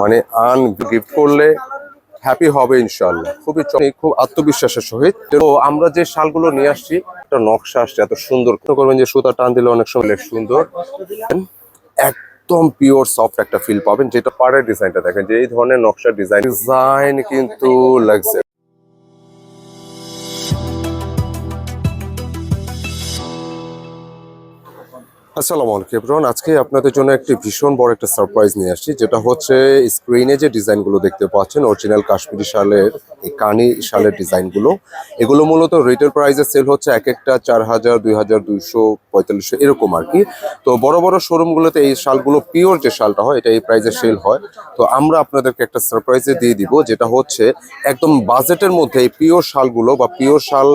মানে আন গিফট করলে হ্যাপি হবে ইনশাল্লাহ খুবই খুব আত্মবিশ্বাসের সহিত। তো আমরা যে শালগুলো নিয়ে আসছি, একটা নকশা আসছে, এত সুন্দর। করবেন যে সুতা টান দিলে অনেক সময় সুন্দর। একদম পিওর সফট একটা ফিল পাবেন, যেটা পাড়ের ডিজাইনটা দেখেন, যে এই ধরনের নকশা ডিজাইন ডিজাইন কিন্তু লাগছে আসসালামু আলাইকুম এভরিওয়ান। আজকে আপনাদের জন্য একটি ভীষণ বড় একটা সারপ্রাইজ নিয়ে আসছি, যেটা হচ্ছে স্ক্রিনে যে ডিজাইনগুলো দেখতে পাচ্ছেন অরিজিনাল কাশ্মীরি শালের, এই কানি শালের ডিজাইনগুলো। এগুলো মূলত রিটেল প্রাইসে সেল হচ্ছে এক একটা চার হাজার, দুই হাজার, দুইশো, পঁয়তাল্লিশশো, এরকম আর কি। তো বড় বড় শোরুমগুলোতে এই শালগুলো পিওর যে শালটা হয়, এটা এই প্রাইসে সেল হয়। তো আমরা আপনাদেরকে একটা সারপ্রাইজে দিয়ে দিব, যেটা হচ্ছে একদম বাজেটের মধ্যে এই পিওর শালগুলো বা পিওর শাল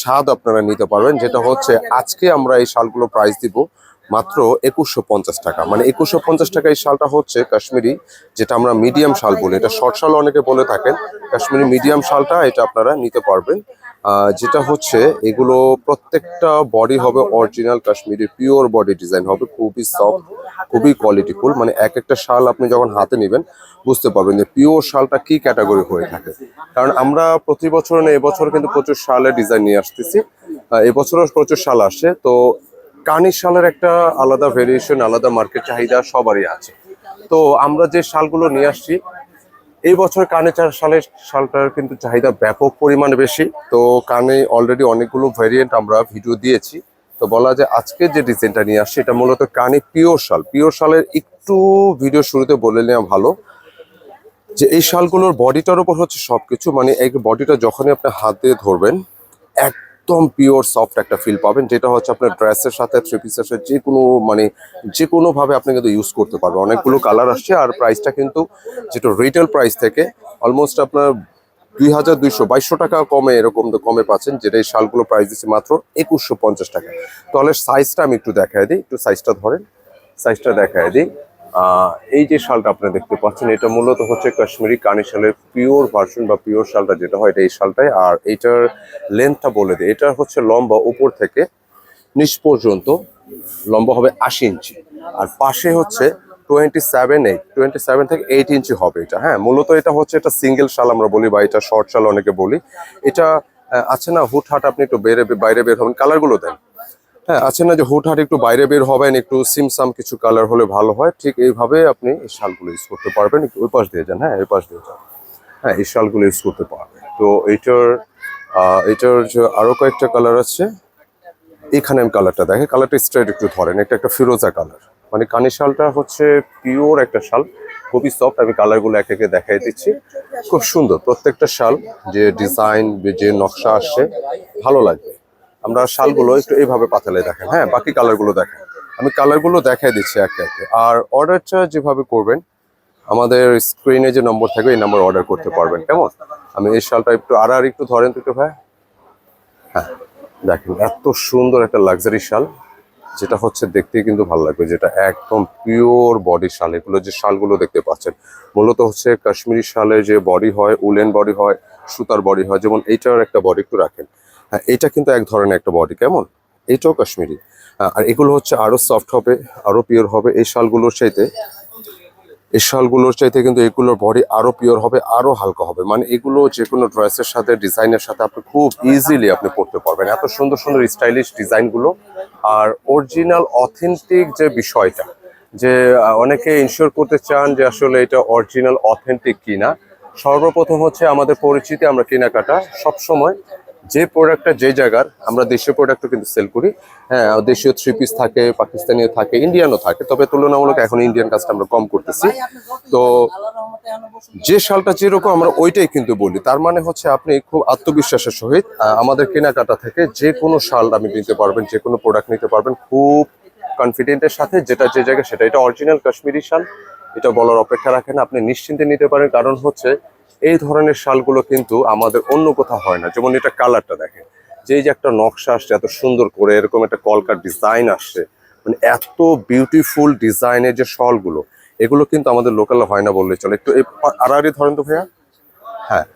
স্বাদ আপনারা নিতে পারবেন, যেটা হচ্ছে আজকে আমরা এই শালগুলো প্রাইস দিব। মাত্র একুশশো পঞ্চাশ টাকা। মানে একুশশো পঞ্চাশ টাকা এই শালটা হচ্ছে কাশ্মীরি, যেটা আমরা মিডিয়াম শাল বলি। এটা শর্ট শাল অনেকে বলে থাকেন। কাশ্মীরি মিডিয়াম শালটা এটা আপনারা নিতে পারবেন। যেটা হচ্ছে এগুলো প্রত্যেকটা বডি হবে original Kashmiri pure body design হবে। খুবই সফট খুবই কোয়ালিটিফুল মানে এক একটা শাল আপনি যখন হাতে নেবেন, বুঝতে পারবেন যে পিওর শালটা কি ক্যাটাগরি হয়ে থাকে। কারণ আমরা প্রতি বছর না, এবছর কিন্তু প্রচুর শালের ডিজাইন নিয়ে আসতেছি। এবছরও প্রচুর শাল আসে তো কানির শালের একটা আলাদা ভেরিয়েশন আলাদা মার্কেট চাহিদা সবারই আছে। তো আমরা যে শালগুলো নিয়ে আসছি, এই বছর কানে চার সালের শালটার কিন্তু চাহিদা ব্যাপক পরিমাণে বেশি। তো কানে অলরেডি অনেকগুলো ভ্যারিয়েন্ট আমরা ভিডিও দিয়েছি। তো বলা যায় আজকে যে ডিজাইনটা নিয়ে আসছে, এটা মূলত কানে পিওর শাল। পিওর শালের একটু ভিডিও শুরুতে বলে নেওয়া ভালো যে এই শালগুলোর বডিটার উপর হচ্ছে সব কিছু মানে এই বডিটা যখনই আপনি হাত দিয়ে ধরবেন একদম পিওর সফট একটা ফিল পাবেন, যেটা হচ্ছে আপনার ড্রেসের সাথে থ্রি পিসের সাথে যে কোনো মানে যে কোনো ভাবে আপনি কিন্তু ইউজ করতে পারবেন। অনেকগুলো কালার আসছে আর প্রাইসটা কিন্তু যেটা রিটেল প্রাইস থেকে অলমোস্ট আপনার দুই হাজার দুইশো, বাইশশো টাকা কমে এরকম তো কমে পাচ্ছেন, যেটা এই শালগুলো প্রাইস দিচ্ছে মাত্র একুশশো পঞ্চাশ টাকা। তাহলে সাইজটা আমি একটু দেখায় দিই, একটু সাইজটা ধরেন সাইজটা দেখায় দিই। এই যে শালটা আপনারা দেখতে পাচ্ছেন, এটা মূলত হচ্ছে কাশ্মীরি কানি শালের পিওর ভার্সন বা পিওর শালটা যেটা হয়, এটা এই শালটাই। আর এটার লেন্থটা বলে দিই, এটা হচ্ছে লম্বা উপর থেকে নিচ পর্যন্ত, লম্বা হবে আশি ইঞ্চি। আর পাশে হচ্ছে twenty seven eight twenty seven থেকে এইট ইঞ্চি হবে এটা। হ্যাঁ মূলত এটা হচ্ছে এটা সিঙ্গেল শাল আমরা বলি বা এটা শর্ট শাল অনেকে বলি। এটা আছে না, হুটহাট আপনি একটু বেরে বাইরে বের হবেন কালারগুলো দেন। হ্যাঁ আছে না যে হুটহাট একটু বাইরে বের হবেন, একটু সিমসাম কিছু কালার হলে ভালো হয়, ঠিক এইভাবে আপনি এই শালগুলো ইউজ করতে পারবেন। ওই পাশ দিয়ে যান হ্যাঁ এই পাশ দিয়ে যান। হ্যাঁ এই শালগুলো ইউজ করতে পারবেন। তো এইটার এটার যে আরও কয়েকটা কালার আছে, এখানে আমি কালারটা দেখে কালারটা স্ট্রেট একটু ধরেন, এটা একটা ফিরোজা কালার মানে কানি শালটা হচ্ছে পিওর একটা শাল, খুবই সফট আমি কালারগুলো এক একে দেখাই দিচ্ছি। খুব সুন্দর, প্রত্যেকটা শাল, যে ডিজাইন যে নকশা আসছে, ভালো লাগবে। আমরা শালগুলো একটু এইভাবে পাতালে দেখেন হ্যাঁ বাকি কালারগুলো দেখেন। আমি কালারগুলো দেখাই দিচ্ছি একে একে। আর অর্ডারটা যেভাবে করবেন, আমাদের স্ক্রিনে যে নম্বর থাকবে, এই নম্বর অর্ডার করতে পারবেন, কেমন? আমি এই শালটা একটু আর আর একটু ধরেন তো একটু ভাই। হ্যাঁ দেখেন, এত সুন্দর একটা লাক্সারি শাল, যেটা হচ্ছে দেখতে কিন্তু ভালো লাগবে, যেটা একদম পিওর বডি শাল। এগুলো যে শালগুলো দেখতে পাচ্ছেন, মূলত হচ্ছে কাশ্মীরি শালের যে বডি হয়, উলেন বডি হয়, সুতার বডি হয়, যেমন এইটার একটা বডি একটু রাখেন। হ্যাঁ এটা কিন্তু এক ধরনের একটা বডি কেমন? এইটাও কাশ্মীরি। আর এগুলো হচ্ছে আরও সফট হবে, আরও পিওর হবে। এই শালগুলোর চাইতে, এই শালগুলোর চাইতে কিন্তু এগুলোর বডি আরও পিওর হবে, আরও হালকা হবে। মানে এগুলো যে কোনো ড্রেসের সাথে ডিজাইনের সাথে আপনি খুব ইজিলি আপনি পড়তে পারবেন। এত সুন্দর সুন্দর স্টাইলিশ ডিজাইনগুলো আর অরিজিনাল অথেন্টিক যে বিষয়টা, যে অনেকে ইনশিওর করতে চান যে আসলে এটা অরিজিনাল অথেন্টিক কিনা। সর্বপ্রথম হচ্ছে আমাদের পরিচিতি, আমরা কেনাকাটা সবসময় যে প্রোডাক্টটা যে জায়গার আমরা দেশীয় প্রোডাক্টও কিন্তু সেল করি। হ্যাঁ দেশীয় থ্রি পিস থাকে পাকিস্তানিও থাকে ইন্ডিয়ানও থাকে। তবে তুলনামূলক এখন ইন্ডিয়ান কাজটা আমরা কম করতেছি। তো যে শালটা যেরকম আমরা ওইটাই কিন্তু বলি। তার মানে হচ্ছে আপনি খুব আত্মবিশ্বাসের সহিত আমাদের কেনাকাটা থেকে যে কোনো শাল আপনি নিতে পারবেন যে কোনো প্রোডাক্ট নিতে পারবেন খুব কনফিডেন্টের সাথে যেটা যে জায়গায় সেটা। এটা অরিজিনাল কাশ্মীরি শাল এটা বলার অপেক্ষা রাখেন। আপনি নিশ্চিন্তে নিতে পারেন। কারণ হচ্ছে এই ধরনের শালগুলো কিন্তু আমাদের অন্য কোথাও হয় না। যেমন এটা কালারটা দেখেন। যে যে একটা নকশা আসছে, এত সুন্দর করে এরকম একটা কলকার ডিজাইন আসছে মানে এত বিউটিফুল ডিজাইনের যে শলগুলো, এগুলো কিন্তু আমাদের লোকালে হয় না বললে চলে। একটু আড়াআড়ি ধরেন তো ভাইয়া। হ্যাঁ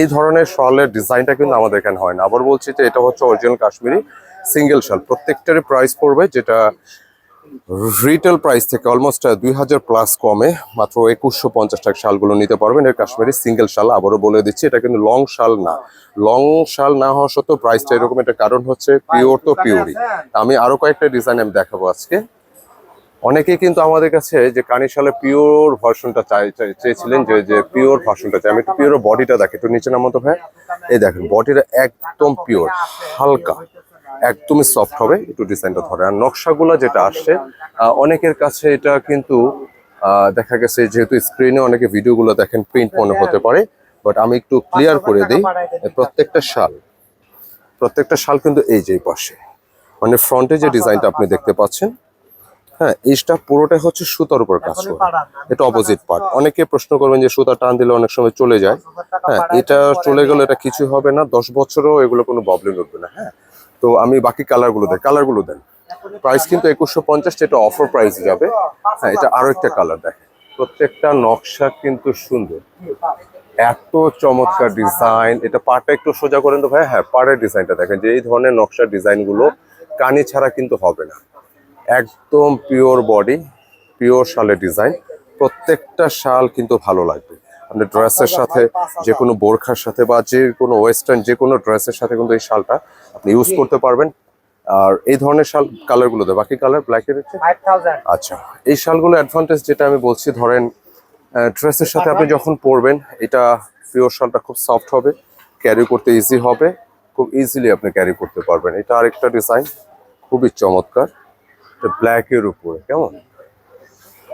এই ধরনের শলের ডিজাইনটা কিন্তু আমাদের এখানে হয় না। আবার বলছি যে এটা হচ্ছে অরিজিনাল কাশ্মীরি সিঙ্গেল শাল। প্রত্যেকটারই প্রাইস পড়বে, যেটা রিটেল প্রাইস থেকে অলমোস্ট দুই হাজার প্লাস কমে, মাত্র একুশশো পঞ্চাশ টাকা শালগুলো নিতে পারবেন। এর কাশ্মীরি সিঙ্গেল শাল আবারও বলে দিচ্ছি, এটা কিন্তু লং শাল না। লং শাল না হওয়া সত্ত্বেও প্রাইসটা এরকম একটা কারণ হচ্ছে পিওর তো পিওরই আমি আরও কয়েকটা ডিজাইন আমি দেখাবো আজকে। অনেকেই কিন্তু আমাদের কাছে যে কানি শালে পিওর ভার্সনটা চাই চাই- চেয়েছিলেন, যে যে পিওর ভার্সনটা চাই। আমি একটু পিওর বডিটা দেখি, একটু নিচে নামতো ভাই। এই দেখেন বডিটা একদম পিওর হালকা। একদমই সফট হবে একটু ডিজাইনটা ধরে। আর নকশাগুলো যেটা আসছে অনেকের কাছে এটা কিন্তু দেখা গেছে যেহেতু স্ক্রিনে অনেকে ভিডিওগুলো দেখেন প্রিন্ট মনে হতে পারে বাট আমি একটু ক্লিয়ার করে দিই প্রত্যেকটা শাল প্রত্যেকটা শাল কিন্তু এই যে পাশে মানে ফ্রন্টে যে ডিজাইনটা আপনি দেখতে পাচ্ছেন হ্যাঁ এইটা পুরোটাই হচ্ছে সুতার উপর কাজ করে। এটা অপোজিট পার্ট অনেকে প্রশ্ন করবেন যে সুতা টান দিলে অনেক সময় চলে যায়। হ্যাঁ এটা চলে গেলে এটা কিছু হবে না দশ বছরও এগুলো কোনো প্রবলেম উঠবে না হ্যাঁ। তো আমি বাকি কালারগুলো দেয় কালারগুলো দেন। প্রাইস কিন্তু একুশশো পঞ্চাশ, এটা অফার প্রাইস যাবে। হ্যাঁ এটা আরও একটা কালার দেখেন। প্রত্যেকটা নকশা কিন্তু সুন্দর। এত চমৎকার ডিজাইন এটা পাটা একটু সোজা করেন তো ভাই হ্যাঁ পাড়ের ডিজাইনটা দেখেন। যে এই ধরনের নকশার ডিজাইনগুলো কানি ছাড়া কিন্তু হবে না। একদম পিওর বডি পিওর শালের ডিজাইন প্রত্যেকটা শাল কিন্তু ভালো লাগবে। আপনি ড্রেসের সাথে যে কোনো বোরখার সাথে বা যে কোনো ওয়েস্টার্ন যে কোনো ড্রেসের সাথে কিন্তু এই শালটা আপনি ইউজ করতে পারবেন। আর এই ধরনের শাল কালারগুলো দেয় বাকি কালার ব্ল্যাকের হচ্ছে? আচ্ছা এই শালগুলো অ্যাডভান্টেজ যেটা আমি বলছি ধরেন ড্রেসের সাথে আপনি যখন পরবেন এটা পিওর শালটা খুব সফট হবে ক্যারি করতে ইজি হবে খুব ইজিলি আপনি ক্যারি করতে পারবেন। এটা আরেকটা ডিজাইন খুবই চমৎকার। ব্ল্যাকের উপরে কেমন?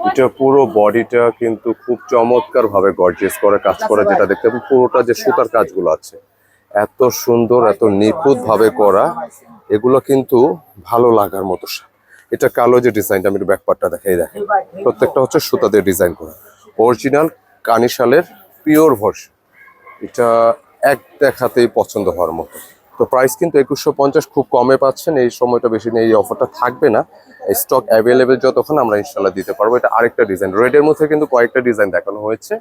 এটা পুরো বডিটা কিন্তু খুব চমৎকার ভাবে গর্জিয়াস করে কাজ করে যেটা দেখতে পুরোটা যে সুতার কাজগুলো আছে এত সুন্দর এত নিখুঁত ভাবে করা এগুলো কিন্তু ভালো লাগার মতো এটা কালো যে ডিজাইনটা আমি ব্যাকপারটা দেখাই দেখেন। প্রত্যেকটা হচ্ছে সুতা দিয়ে ডিজাইন করা। অরিজিনাল কানিশালের পিওর ভার্সন এটা এক দেখাতেই পছন্দ হওয়ার মতো। তো প্রাইস কিন্তু একুশশো পঞ্চাশ খুব কমে পাচ্ছেন এই সময়টা বেশি নেই এই অফারটা থাকবে না। স্টক অ্যাভেলেবেল যতক্ষণ আমরা ইনশাল্লাহ দিতে পারব। এটা আরেকটা ডিজাইন রেডের মধ্যে কিন্তু কয়েকটা ডিজাইন দেখানো হয়েছে।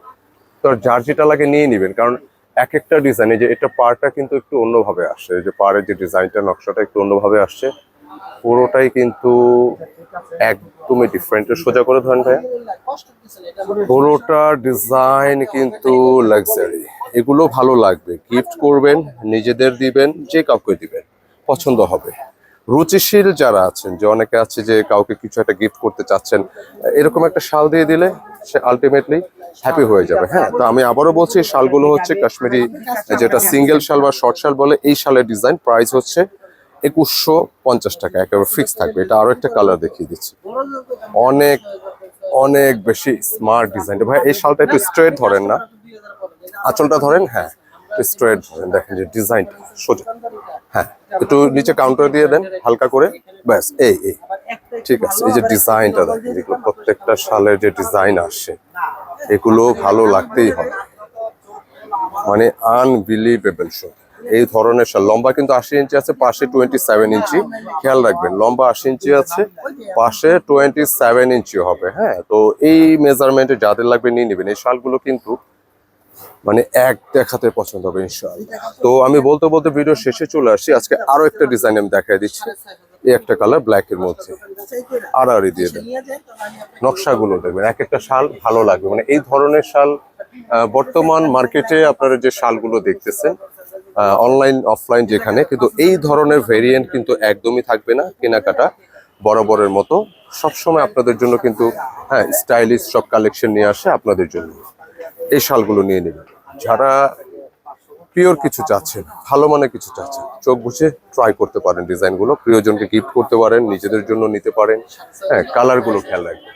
তো যার যেটা লাগে নিয়ে নেবেন। কারণ এক একটা ডিজাইনে যে এটা পারটা কিন্তু একটু অন্যভাবে আসে এই যে পাড়ের যে ডিজাইনটা, নকশাটা একটু অন্যভাবে আসছে। পুরোটাই কিন্তু একদমই ডিফারেন্ট সোজা করে ধরেন ভাইয়া। পুরোটা ডিজাইন কিন্তু লাক্সারি এগুলো ভালো লাগবে। গিফট করবেন, নিজেদের দিবেন, যে কাউকে দিবেন। পছন্দ হবে। রুচিশীল যারা আছেন, যে অনেকে আছে যে কাউকে কিছু একটা গিফট করতে চাচ্ছেন, এরকম একটা শাল দিয়ে দিলে সে আলটিমেটলি হ্যাপি হয়ে যাবে। হ্যাঁ তো আমি আবারও বলছি, এই শালগুলো হচ্ছে কাশ্মীরি, যেটা সিঙ্গেল শাল বা শর্ট শাল বলে, এই শালের ডিজাইন প্রাইস হচ্ছে একুশশো পঞ্চাশ টাকা, একেবারে ফিক্স থাকবে। এটা আরও একটা কালার দেখিয়ে দিচ্ছি। অনেক অনেক বেশি স্মার্ট ডিজাইন ভাই, এই শালটা একটু স্ট্রেট ধরেন না। আঁচলটা ধরেন হ্যাঁ। স্ট্রেট দেখেন যে ডিজাইনটা সোজা। হ্যাঁ একটু নিচে কাউন্টার দিয়ে দেন, হালকা করে। ব্যাস, এই এই। ঠিক আছে, এই যে ডিজাইনটা দেখেন যেগুলো প্রত্যেকটা শালের যে ডিজাইন আসে, এগুলো ভালো লাগতেই হবে। মানে আনবিলিভেবল শো এই ধরনের শাল, লম্বা কিন্তু আশি ইঞ্চি আছে, পাশে টোয়েন্টি সেভেন ইঞ্চি। খেয়াল রাখবেন, লম্বা আশি ইঞ্চি আছে, পাশে টোয়েন্টি সেভেন ইঞ্চি হবে হ্যাঁ। তো এই মেজারমেন্টে যাদের লাগবে নিয়ে নেবেন। এই শালগুলো কিন্তু মানে এক দেখাতে পছন্দ হবে, ইনশাআল্লাহ। তো আমি বলতে বলতে ভিডিও শেষে চলে আসি আজকে আরও একটা ডিজাইন আমি দেখাই দিচ্ছি। এই একটা কালার ব্ল্যাক এর মধ্যে। আড়াআড়ি দিয়ে দেন। নকশাগুলো দেখবেন, এক একটা শাল ভালো লাগবে। মানে এই ধরনের শাল বর্তমান মার্কেটে আপনারা যে শালগুলো দেখতেছেন অনলাইন অফলাইন যেখানে, কিন্তু এই ধরনের ভেরিয়েন্ট কিন্তু একদমই থাকবে না কেনাকাটা বরাবরের মতো। সবসময় আপনাদের জন্য কিন্তু হ্যাঁ স্টাইলিশ সব কালেকশন নিয়ে আসে আপনাদের জন্য। এই শালগুলো নিয়ে নেবেন যারা পিওর কিছু চাচ্ছেন ভালো মানের কিছু চাচ্ছেন চোখ বুঝে ট্রাই করতে পারেন ডিজাইনগুলো, প্রিয়জনকে গিফট করতে পারেন, নিজেদের জন্য নিতে পারেন। হ্যাঁ কালারগুলো খেয়াল রাখবেন।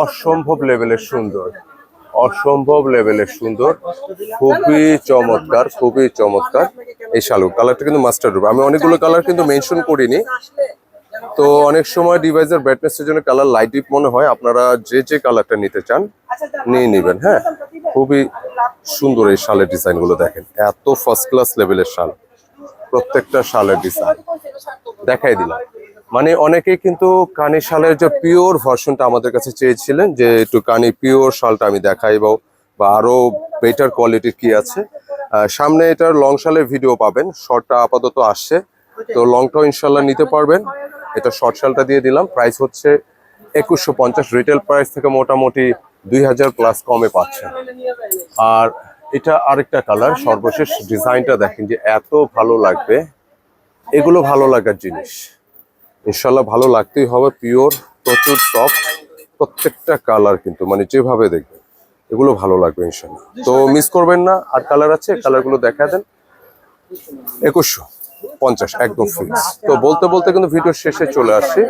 অসম্ভব লেভেলের সুন্দর, অসম্ভব লেভেলের সুন্দর, খুবই চমৎকার খুবই চমৎকার এই শালু কালারটা কিন্তু মাস্টার রূপ আমি অনেকগুলো কালার কিন্তু মেনশন করিনি। তো অনেক সময় ডিভাইসের ব্রাইটনেসের জন্য কালার লাইট ডিপ মনে হয়। আপনারা যে যে কালারটা নিতে চান নিয়ে নেবেন হ্যাঁ? খুবই সুন্দর এই শালের ডিজাইনগুলো দেখেন। এত ফার্স্ট ক্লাস লেভেলের শাল। প্রত্যেকটা শালের ডিজাইন দেখাই দিলাম। মানে অনেকেই কিন্তু কানি শালের যে পিওর ভার্সনটা আমাদের কাছে চেয়েছিলেন যে একটু কানি পিওর শালটা আমি দেখাই বা বা আরও বেটার কোয়ালিটির কি আছে। সামনে এটার লং শালের ভিডিও পাবেন। শর্টটা আপাতত আসছে। তো লংটাও ইনশাল্লাহ নিতে পারবেন। এটা শর্ট শালটা দিয়ে দিলাম। প্রাইস হচ্ছে একুশশো পঞ্চাশ। রিটেল প্রাইস থেকে মোটামুটি দুই হাজার প্লাস কমে পাচ্ছেন আর এটা আরেকটা কালার সর্বশেষ ডিজাইনটা দেখেন যে এত ভালো লাগবে। এগুলো ভালো লাগার জিনিস। ইনশাল্লাহ ভালো লাগতেই হবে। পিওর প্রচুর টপ প্রত্যেকটা কালার কিন্তু মানে যেভাবে দেখবেন, এগুলো ভালো লাগবে ইনশাল্লাহ তো মিস করবেন না। আর কালার আছে কালারগুলো দেখা দেন। একুশশো। পঞ্চাশ, একদম ফিক্স তো বলতে বলতে কিন্তু ভিডিও শেষে চলে আসছি।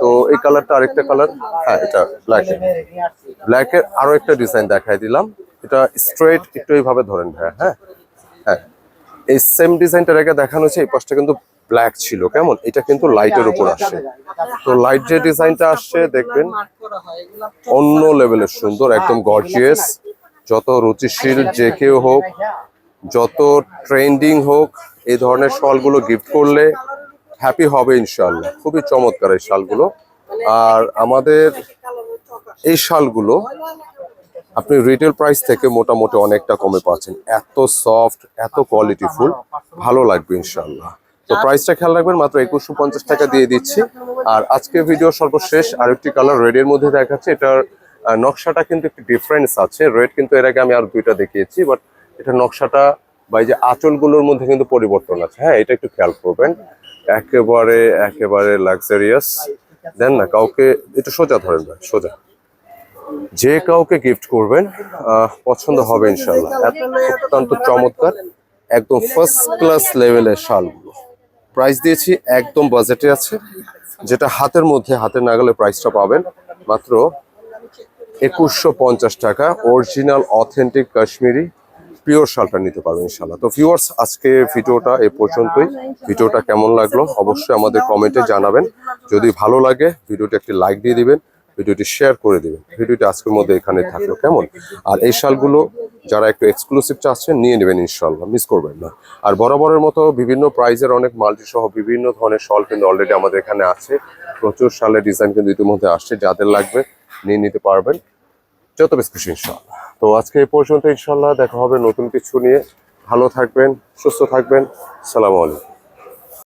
তো এই কালারটা আরেকটা কালার হ্যাঁ এটা ব্ল্যাক ব্ল্যাকের আরও একটা ডিজাইন দেখাই দিলাম। এটা স্ট্রেট একটু এইভাবে ধরেন ভাইয়া হ্যাঁ? হ্যাঁ। এই সেম ডিজাইনটা রেখে দেখানো হচ্ছে, এই পাশটা কিন্তু ব্ল্যাক ছিল, কেমন? এটা কিন্তু লাইটের উপর আসে তো লাইট যে ডিজাইনটা আসছে, দেখবেন, অন্য লেভেলের সুন্দর, একদম গর্জিয়াস যত রুচিশীল যে কেউ হোক, যত ট্রেন্ডিং হোক এই ধরনের শলগুলো গিফট করলে হ্যাপি হবে ইনশাল্লাহ খুবই চমৎকার এই শালগুলো। আর আমাদের এই শালগুলো আপনি রিটেল প্রাইস থেকে মোটামুটি অনেকটা কমে পাচ্ছেন। এত সফট এত কোয়ালিটিফুল ভালো লাগবে ইনশাল্লাহ তো প্রাইসটা খেয়াল রাখবেন, মাত্র একুশশো পঞ্চাশ টাকা দিয়ে দিচ্ছি। আর আজকে ভিডিও সর্বশেষ আরেকটি কালার রেডের মধ্যে দেখাচ্ছে। এটার নকশাটা কিন্তু একটু ডিফারেন্স আছে। রেড কিন্তু এর আগে আমি আর দুইটা দেখিয়েছি বাট এটা নকশাটা বা এই যে আঁচলগুলোর মধ্যে কিন্তু পরিবর্তন আছে। হ্যাঁ এটা একটু খেয়াল করবেন। একেবারে একেবারে লাক্সারিয়াস দেন না, কাউকে একটু সোজা ধরেন ভাই, সোজা। যে কাউকে গিফট করবেন পছন্দ হবে ইনশাল্লাহ অত্যন্ত চমৎকার, একদম ফার্স্ট ক্লাস লেভেলের শালগুলো। প্রাইস দিয়েছি একদম বাজেটে আছে। যেটা হাতের মধ্যে, হাতের নাগালে প্রাইসটা পাবেন। মাত্র একুশশো টাকা। অরিজিনাল অথেন্টিক কাশ্মীরি পিওর শালটা নিতে পারবেন ইনশাল্লাহ তো ভিউয়ার্স আজকে ভিডিওটা এই পর্যন্তই। ভিডিওটা কেমন লাগল অবশ্যই আমাদের কমেন্টে জানাবেন। যদি ভালো লাগে ভিডিওটি একটি লাইক দিয়ে দিবেন, ভিডিওটি শেয়ার করে দিবেন। ভিডিওটি আজকের মধ্যে এখানে থাকল, কেমন? আর এই শালগুলো যারা একটু এক্সক্লুসিভ চাচ্ছেন, নিয়ে নেবেন ইনশাল্লাহ মিস করবেন না। আর বরাবরের মতো বিভিন্ন প্রাইজের অনেক মাল্টি সহ বিভিন্ন ধরনের শল কিন্তু অলরেডি আমাদের এখানে আছে। প্রচুর শালের ডিজাইন কিন্তু ইতিমধ্যে আসছে, যাদের লাগবে নিয়ে নিতে পারবেন। যত বেশ খুশি ইনশাল্লাহ তো আজকে এই পর্যন্ত ইনশাল্লাহ দেখা হবে নতুন কিছু নিয়ে। ভালো থাকবেন, সুস্থ থাকবেন। সালামু আলাইকুম।